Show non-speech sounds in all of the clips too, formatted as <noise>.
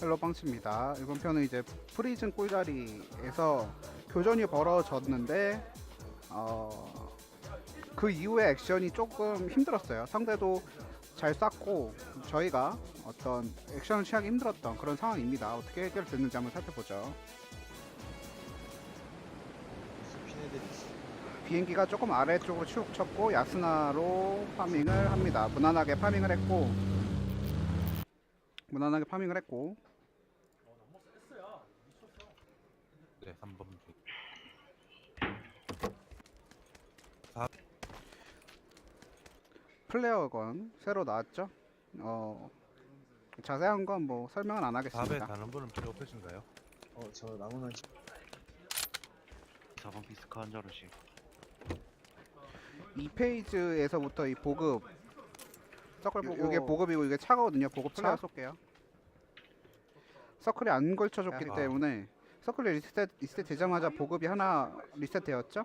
헬로 빵치입니다. 이번 편은 이제 프리즌 꿀자리에서 교전이 벌어졌는데 어, 그 이후에 액션이 조금 힘들었어요. 상대도 잘 쐈고 저희가 어떤 액션을 취하기 힘들었던 그런 상황입니다. 어떻게 해결됐는지 한번 살펴보죠. 비행기가 조금 아래쪽으로 치욱 쳤고 야스나로 파밍을 합니다. 무난하게 파밍을 했고 무난하게 파밍을 했고 네, 3번 중. 플레어건 새로 나왔죠. 어 자세한 건 뭐 설명은 안 4배 하겠습니다. 다른 분은 필요 없으신가요? 어, 저 나무는 지- 4번 비스카 한 자루씩 2페이지에서부터 이 보급 서클 요- 보고 요게 보급이고 이게 차거든요. 보급 차 플레어 쏠게요. 서클이 안 걸쳐졌기 아. 때문에 서클이 리셋 리셋 되자마자 보급이 하나 리셋되었죠.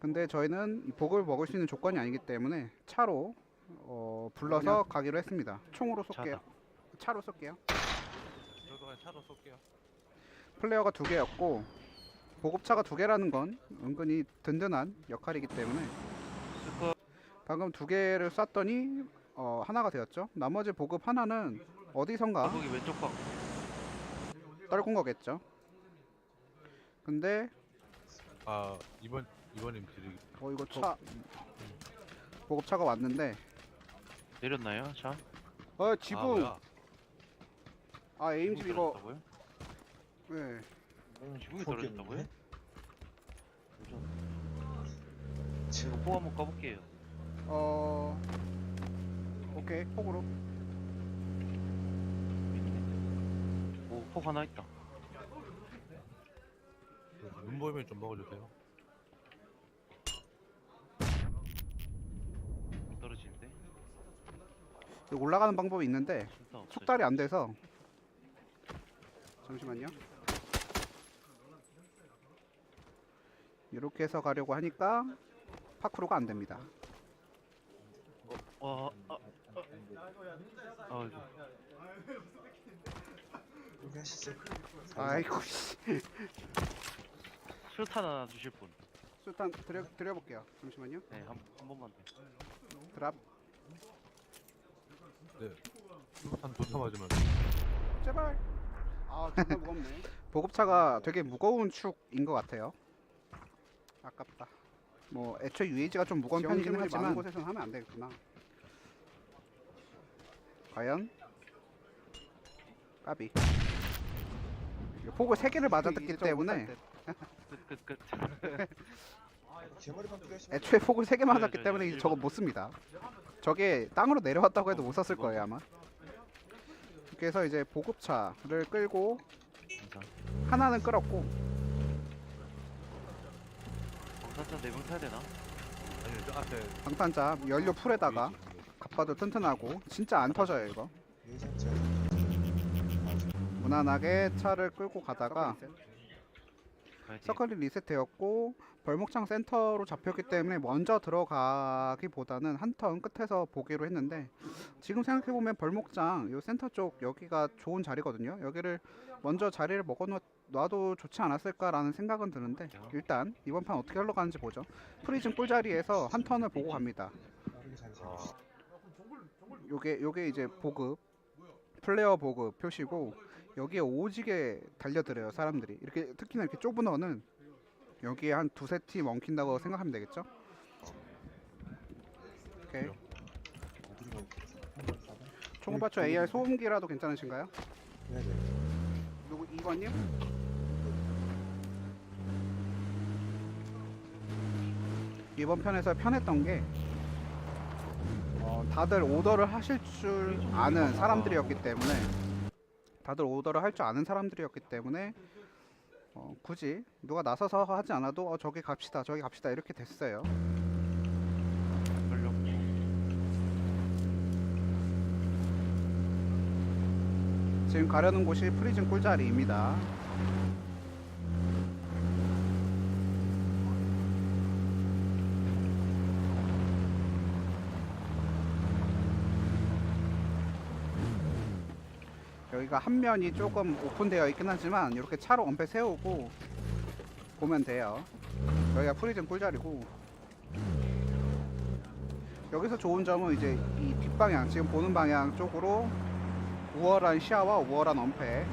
근데 저희는 이 보급을 먹을 수 있는 조건이 아니기 때문에 차로 어, 불러서 가기로 했습니다. 총으로 쏠게요. 차다. 차로 쏠게요. 저도 그냥 차로 쏠게요. 플레어가 두 개였고 보급차가 두 개라는 건 은근히 든든한 역할이기 때문에 스커 방금 두 개를 쐈더니 어, 하나가 되었죠. 나머지 보급 하나는 어디선가 거기 왼쪽 방 떨군 거겠죠. 근데 아, 이번 이번님 드리기. 어 이거 차 보급차가 왔는데 내렸나요? 차? 어 아, 지붕 뭐야? 아, 에임집 지붕이 이거 떨어졌다고요? 네. 지붕이. 떨어졌다고요? 지금 지금 포 한번 까볼게요 어 오케이 폭으로 오 폭 하나 있다 그 눈 보이면 좀 먹어주세요. 떨어지는데? 여기 올라가는 방법이 있는데 진짜 숙달이 안 돼서 잠시만요. 이렇게 해서 가려고 하니까 파크로가 안 됩니다. 어, 아, 아, 아, 이거 포기하시죠. 아이고 씨. 술탄 하나 주실 분 일단 드려 드려볼게요. 잠시만요. 네, 한, 한 번만 더 드랍 네. 한 도타 맞으면 제발. 아 정말 무겁네. <laughs> 보급차가 되게 무거운 축인 것 같아요. 아깝다. 뭐 애초에 UAG가 좀 무거운 편이긴 하지만 많은 곳에서는 하면 안 되겠구나. 과연 까비. 이거 폭을 세 개를 맞았기 때문에 <laughs> 끝끝끝 개머리만 포기하시면 애초에 폭을 세개 맞았기 네, 때문에 네, 이제 저거 못 씁니다. 저게 땅으로 내려왔다고 해도 못 썼을 거예요 아마. 그래서 이제 보급차를 끌고 하나는 끌었고 방탄차 네명 타야 되나? 아니요, 저 앞에 방탄자 연료 풀에다가 갑바도 튼튼하고 진짜 안 터져요 이거. 무난하게 차를 끌고 가다가 서클이 리셋되었고 벌목창 센터로 잡혔기 때문에 먼저 들어가기보다는 한 턴 끝에서 보기로 했는데 지금 생각해보면 벌목장 요 센터 쪽 여기가 좋은 자리거든요. 여기를 먼저 자리를 먹어놔도 좋지 않았을까라는 생각은 드는데 일단 이번 판 어떻게 흘러가는지 보죠. 프리즌 꿀자리에서 한 턴을 보고 갑니다. 살리시. 요게 요게 이제 보급 플레이어 보급 표시고 여기에 오지게 달려들어요 사람들이 이렇게 특히나 이렇게 좁은 원은 여기에 한 두세 팀 엉킨다고 생각하면 되겠죠 오케이? 총받쳐 AR 소음기라도 괜찮으신가요? 누구 2번님? 이번 편에서 편했던 게 어, 다들 오더를 하실 줄 아는 사람들이었기 때문에 다들 오더를 할 줄 아는 사람들이었기 때문에 어, 굳이 누가 나서서 하지 않아도 어, 저기 갑시다 저기 갑시다 이렇게 됐어요. 지금 가려는 곳이 프리즌 꿀자리입니다 여기가 한 면이 조금 오픈되어 있긴 하지만 이렇게 차로 엄폐 세우고 보면 돼요. 여기가 프리즌 꿀자리고 여기서 좋은 점은 이제 이 뒷방향 지금 보는 방향 쪽으로 우월한 시야와 우월한 엄폐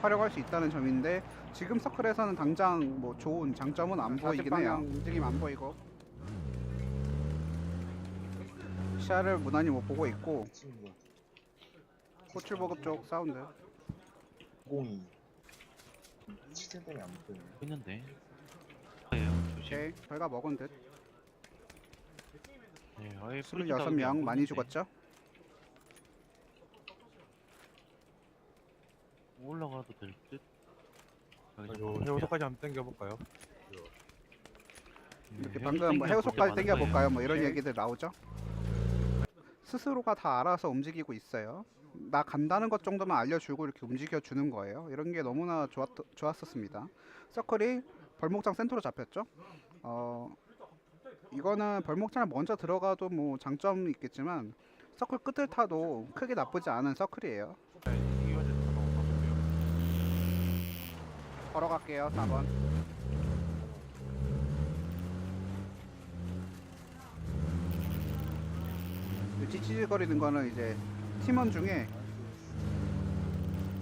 활용할 수 있다는 점인데 지금 서클에서는 당장 뭐 좋은 장점은 안 보이긴 해요. 움직임 안 보이고 시야를 무난히 못 보고 있고. 호출 보급 쪽 사운드. 공이 때문에 안 보여. 있는데. 예요. 조심. 오케이 저희가 먹은 듯. 네, 아예 프리즈 다운이 26명 안 많이. 죽었죠? 올라가도 될 듯. 요좀 해우소까지 한번 당겨볼까요? 이렇게 네, 방금 뭐 해우소 해우소까지 땡기면 땡겨 볼까요? 뭐 이런 오케이. 얘기들 나오죠. 스스로가 다 알아서 움직이고 있어요. 나 간다는 것 정도만 알려주고 이렇게 움직여 주는 거예요. 이런 게 너무나 좋았 좋았었습니다. 서클이 벌목장 센터로 잡혔죠. 어 이거는 벌목장을 먼저 들어가도 뭐 장점이 있겠지만 서클 끝을 타도 크게 나쁘지 않은 서클이에요. 잡아볼게요. 걸어갈게요. 4번. 찌찌거리는 거는 이제 팀원 중에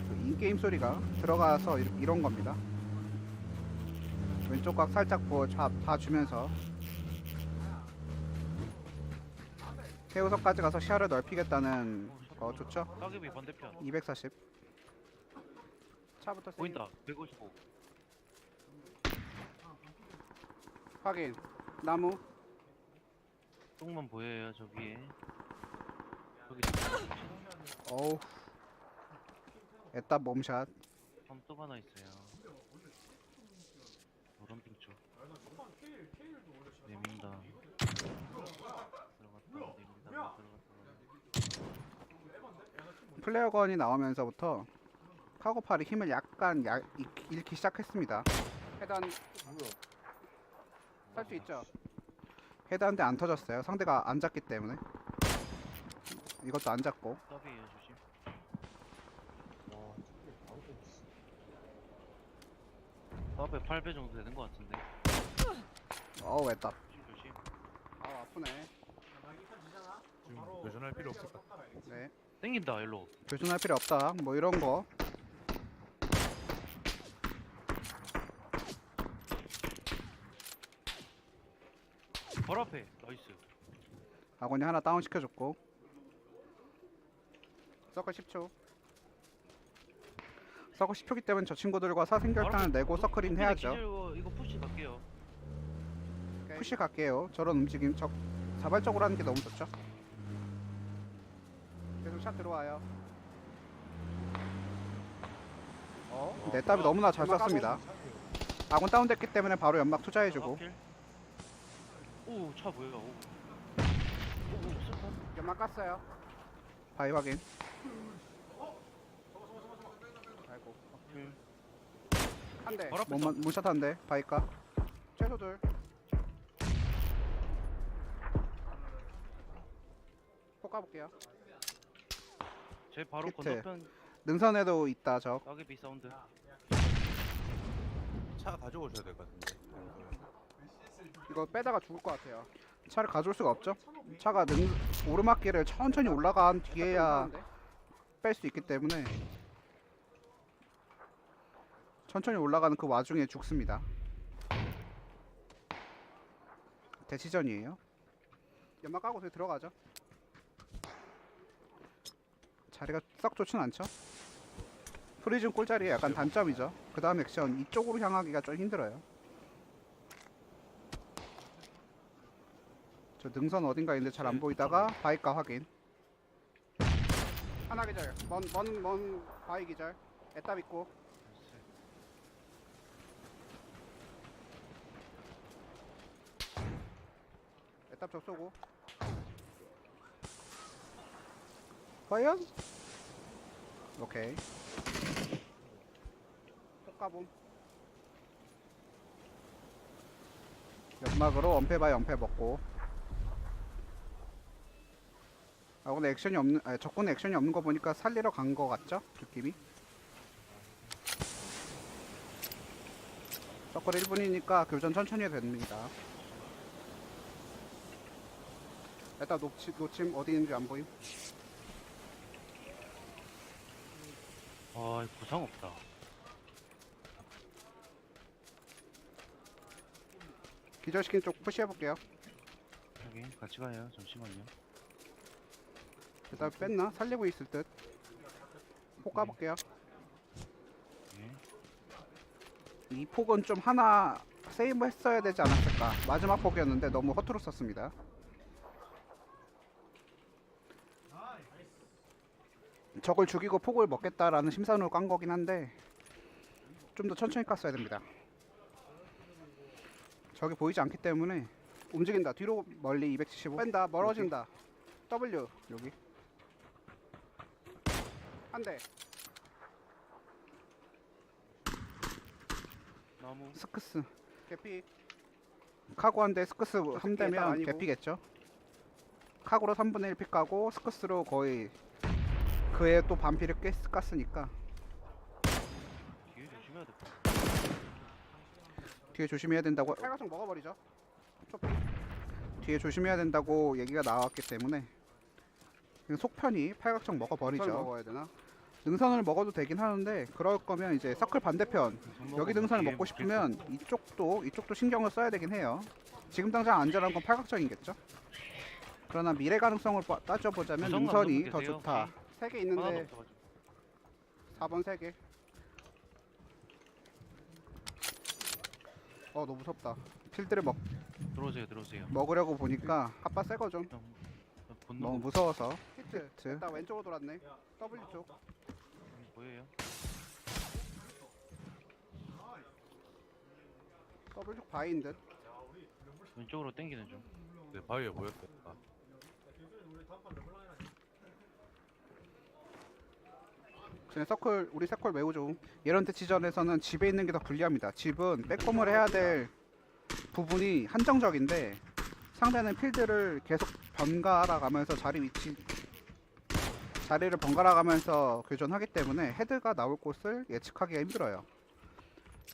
그 인게임 소리가 들어가서 이- 이런 겁니다. 왼쪽 각 살짝 보, 좌, 봐주면서 해우석까지 가서 시야를 넓히겠다는 거 좋죠? 따개비 반대편. 240 차부터 세게 보인다. 155. 확인 나무 똥만 보여요 저기에. 어우 에따 몸샷 또 하나 있어요. 노란핑 쪽. 내민다. 들어갔다. 내민다. 들어갔다. 플레어건이 나오면서부터 카고팔이 힘을 약간 야, 잃- 잃기 시작했습니다 헤단 뭐야? 살수 있죠 헤단인데 안 터졌어요 상대가 안 잡기 때문에 이것도 안 잡고 더비에요 조심. 더비 8배 정도 되는 것 같은데. 어우 에따 조심 조심. 아 아프네 지금 교전할 필요 없을 것 같아요. 네 땡긴다 일로. 교전할 필요 없다 뭐 이런 거 바로 앞에. 나이스. 아군이 하나 다운 시켜줬고 서클 10초 서클 10초기 때문에 저 친구들과 사생결단을 내고 서클인 해야죠 기절 이거- 푸시 갈게요. 푸시 갈게요. 저런 움직임 적 자발적으로 하는 게 너무 좋죠. 계속 샷 들어와요. 어? 내 답이 너무나 잘 쐈습니다. 아군 다운됐기 때문에 바로 연막 투자해주고 앞길. 오, 차 뭐야? 오. 오, 오. 연막 깠어요. 바위 확인. 아이고 앞길. 한 대. 바로 앞에 몸만 문샷 한 대. 바위 까. 최소 둘. 폭 까볼게요. 제 바로 히트. 건너편 능선에도 있다 적. 따개비 사운드. 차 가져오셔야 될 것 같은데. 이거 빼다가 죽을 것 같아요. 차를 가져올 수가 없죠. 차가 능 오르막길을 천천히 올라간 뒤에야 뺄 수 있기 때문에 천천히 올라가는 그 와중에 죽습니다. 대치전이에요. 연막 까고 저기 들어가죠. 자리가 썩 좋진 않죠. 프리즌 꼴자리의 약간 단점이죠. 그 다음 액션 이쪽으로 향하기가 좀 힘들어요. 저 능선 어딘가 있는데 잘 안 보이다가 바이카 확인. 하나 기절. 먼 먼 먼 바이 기절. 에따 있고. 적 쏘고. 과연? 오케이. 폭가봄. 연막으로 엄폐 바이 엄폐 먹고. 아 근데 액션이 없는 아, 적군의 액션이 없는 거 보니까 살리러 간 거 같죠? 느낌이 서클 1분이니까 교전 천천히 해도 됩니다 일단 놓치, 놓침 어디 있는지 안 보임 아, 구상 없다. 기절시킨 쪽 푸시해볼게요 여기 같이 가요. 잠시만요. 일단 뺐나? 살리고 있을 듯. 폭 까볼게요. 예. 이 폭은 좀 하나 세이브 했어야 되지 않았을까. 마지막 폭이었는데 너무 허투루 썼습니다. 적을 죽이고 폭을 먹겠다라는 심산으로 깐 거긴 한데 좀 더 천천히 깠어야 됩니다. 적이 보이지 않기 때문에 움직인다. 뒤로 멀리 275 뺀다. 멀어진다. W 여기 한 대. 나무. 스크스. 개피. 카고 한대 스크스 한 대면 개피겠죠. 카고로 3분의 1픽 까고 스크스로 거의 그에 또 반피를 꽤 깠으니까. 뒤에 조심해야 돼. 뒤에 조심해야 된다고. 팔각정 먹어버리죠. 초피 뒤에 조심해야 된다고 얘기가 나왔기 때문에 그냥 속편이 팔각정 먹어버리죠 먹어야 되나? 능선을 먹어도 되긴 하는데 그럴 거면 이제 서클 반대편 여기 등산을 먹고 싶으면 이쪽도 이쪽도 신경을 써야 되긴 해요. 지금 당장 안전한 건 팔각정이겠죠. 그러나 미래 가능성을 봐- 따져보자면 구성 능선이 더 계세요, 좋다. 혹시? 세개 하나도 있는데 없어가지고. 4번 세 개. 어 너무 무섭다. 필드를 먹 들어오세요, 들어오세요. 먹으려고 보니까 아빠 새 거죠. 너무 본능 너무 무서워서. 히트. 일단 왼쪽으로 돌았네. W 쪽. 보여요? W 쪽 바인 듯. 왼쪽으로 당기는 중. 네, 바위에 보였다. 아, 그냥 서클 우리 서클 매우 좋음. 이런 대치전에서는 집에 있는 게 더 불리합니다. 집은 백홈을 해야 될 부분이 한정적인데 상대는 필드를 계속 번갈아 가면서 자리 위치 자리를 번갈아 가면서 교전하기 때문에 헤드가 나올 곳을 예측하기가 힘들어요.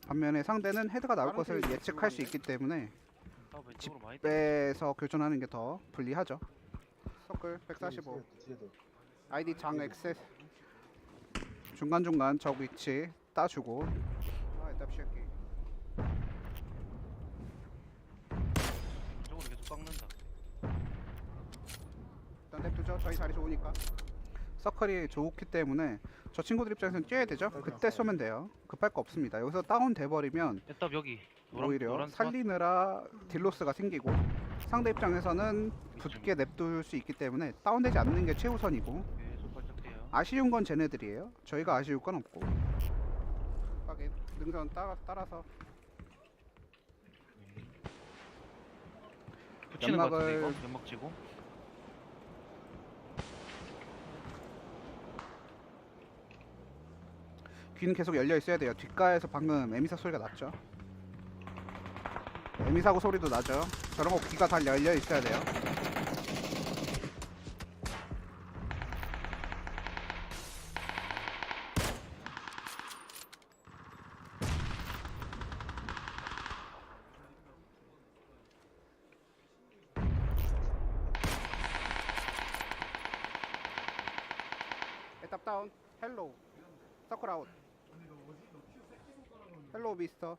반면에 상대는 헤드가 나올 곳을 예측할 수 있기 때문에 아, 왼쪽으로 많이 집에서 교전하는 게 더 불리하죠. 서클 145 뒤에도. 아이디 장 액세스. 중간중간 적 위치 따주고. 아 일단 왼쪽으로 계속 깎는다. 일단 냅두죠. 저희 자리 좋으니까 서클이 좋기 때문에 저 친구들 입장에서는 뛰어야 되죠? 그때 쏘면 돼요. 급할 거 없습니다. 여기서 다운 돼버리면 일단 여기 노란, 오히려 노란 살리느라 딜로스가 생기고 상대 입장에서는 붙게 냅둘 수 있기 때문에 다운되지 않는 게 최우선이고 계속 발작돼요. 아쉬운 건 쟤네들이에요. 저희가 아쉬울 건 없고. 확인 능선 따라, 따라서. 붙이는 거 같은데 연막을- 이거 연막 치고. 귀는 계속 열려 있어야 돼요. 뒷가에서 방금 에미사 소리가 났죠. 에미사고 소리도 나죠. 저런 거 귀가 다 열려 있어야 돼요. 에탑 다운. 헬로우. 서클 아웃. 헬로우 미스터.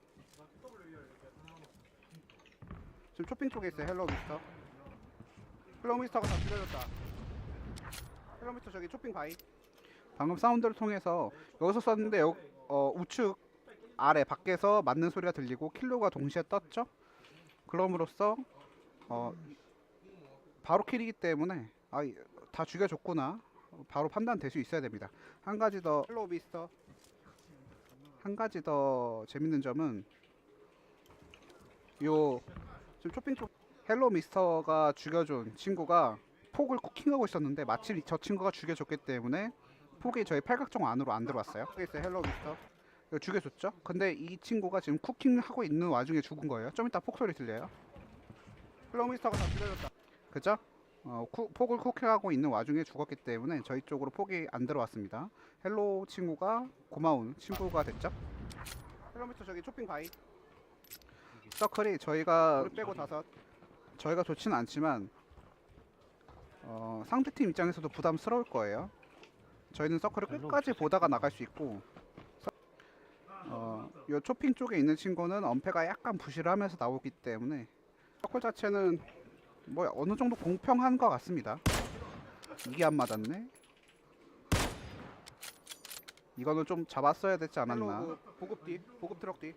지금 쇼핑 쪽에 있어요. 헬로우 미스터. 헬로우 미스터가 다 줄여졌다. 헬로우 미스터 저기 쇼핑 바이. 방금 사운드를 통해서 여기서 썼는데 여, 어, 우측 아래 밖에서 맞는 소리가 들리고 킬로가 동시에 떴죠. 그럼으로써 어, 바로 킬이기 때문에 아, 이- 다 죽여줬구나. 바로 판단될 수 있어야 됩니다. 한 가지 더 헬로우 미스터. 한 가지 더 재밌는 점은 요 지금 쇼핑 쪽 헬로 미스터가 죽여준 친구가 폭을 쿠킹하고 있었는데 마침 저 친구가 죽여줬기 때문에 폭이 저희 팔각정 안으로 안 들어왔어요. 있어요 헬로 미스터. 이거 죽여줬죠? 근데 이 친구가 지금 쿠킹하고 있는 와중에 죽은 거예요. 좀 이따 폭 소리 들려요. 헬로 미스터가 다 죽여줬다. 그죠? 어, 쿠- 폭을 쿠킹하고 있는 와중에 죽었기 때문에 저희 쪽으로 폭이 안 들어왔습니다. 헬로 친구가 고마운 친구가 됐죠. 헬로미터 저기 쇼핑 바이. 서클이 저희가 빼고 다섯. 저희가 좋지는 않지만 어, 상대팀 입장에서도 부담스러울 거예요. 저희는 서클을 끝까지 보다가 나갈 수 있고 서- 어, 요 쇼핑 쪽에 있는 친구는 엄폐가 약간 부실하면서 나오기 때문에 서클 자체는 뭐 어느 정도 공평한 것 같습니다. 이게 안 맞았네. 이거는 좀 잡았어야 되지 않았나. 보급 뒤, 보급 트럭 뒤.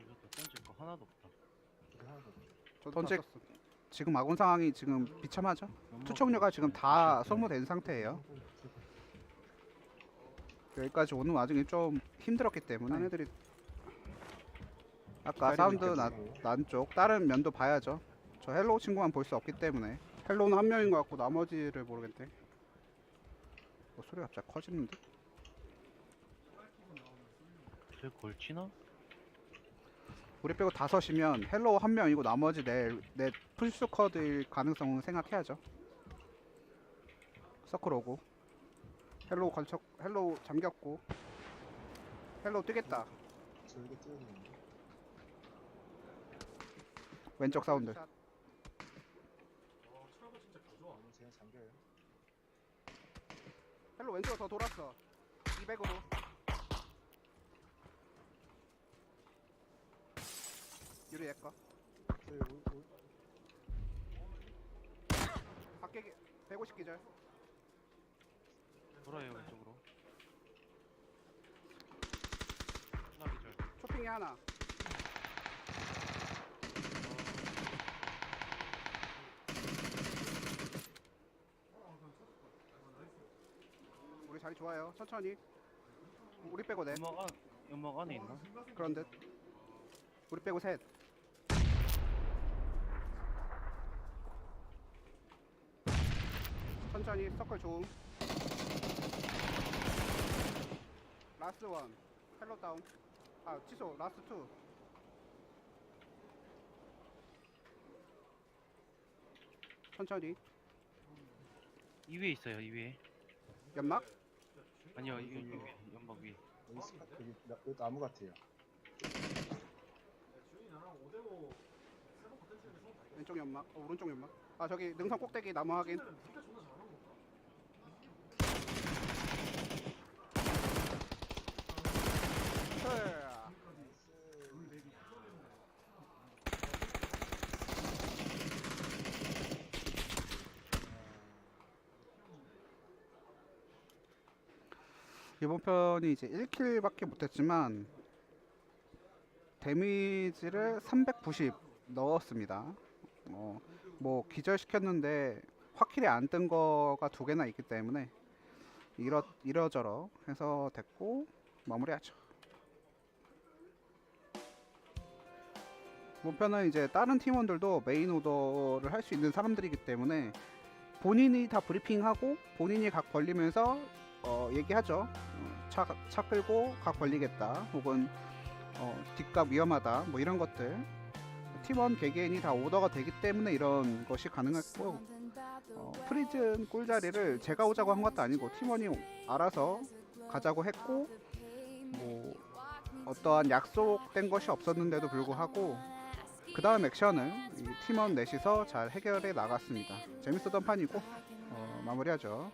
이것도 던질 거 하나도 없다. 던질 지금 아군 상황이 지금 비참하죠. 투척료가 지금 다 소모된 상태예요. 여기까지 오는 와중에 좀 힘들었기 때문에 애들이 아까 사운드 나- 난쪽 다른 면도 봐야죠. 저 헬로우 친구만 볼 수 없기 때문에 헬로우는 한 명인 것 같고 나머지를 모르겠네. 뭐 소리 가 갑자기 커지는데? 쟤 걸치나? 우리 빼고 다섯이면 헬로우 한 명이고 나머지 내 내 풀스쿼드일 가능성은 생각해야죠. 서클 오고 헬로우 걸쳐 헬로우 잠겼고 헬로우 뛰겠다. 왼쪽 사운드. 너무 제가 잠겨요. 헬로 왼쪽으로 더 돌았어. 200으로. 유리 얘거. 저희 올, 올, 밖에 기- 150 기절. 돌아요 왼쪽으로. 하나 기절. 쇼핑이 하나. 우리 자리 좋아요. 천천히. 우리 빼고 넷. 연막 안 연막 안에 있나? 그런 듯. 우리 빼고 셋. 천천히 서클 조음. 라스트 원. 헬로 다운. 아 취소. 라스트 투. 천천히. 이 위에 있어요 이 위에. 연막. 아니요 이, 이 위에 연막 위. 여기 스카, 여기, 나, 여기 나무 같아요. 왼쪽 연막. 어, 오른쪽 연막. 아 저기 능선 꼭대기 나무 확인. 이번 편이 이제 1킬밖에 못했지만 데미지를 390 넣었습니다. 어, 뭐 기절시켰는데 확실히 안뜬 거가 두 개나 있기 때문에 이러 이러저러 해서 됐고 마무리하죠. 목표는 이제 다른 팀원들도 메인 오더를 할 수 있는 사람들이기 때문에 본인이 다 브리핑하고 본인이 각 벌리면서 어, 얘기하죠. 어, 차, 차 끌고 각 벌리겠다. 혹은 어, 뒷각 위험하다. 뭐 이런 것들. 팀원 개개인이 다 오더가 되기 때문에 이런 것이 가능했고 어, 프리즌 꿀자리를 제가 오자고 한 것도 아니고 팀원이 알아서 가자고 했고 뭐 어떠한 약속된 것이 없었는데도 불구하고 그 다음 액션을 이 팀원 넷이서 잘 해결해 나갔습니다. 재밌었던 판이고 어, 마무리하죠.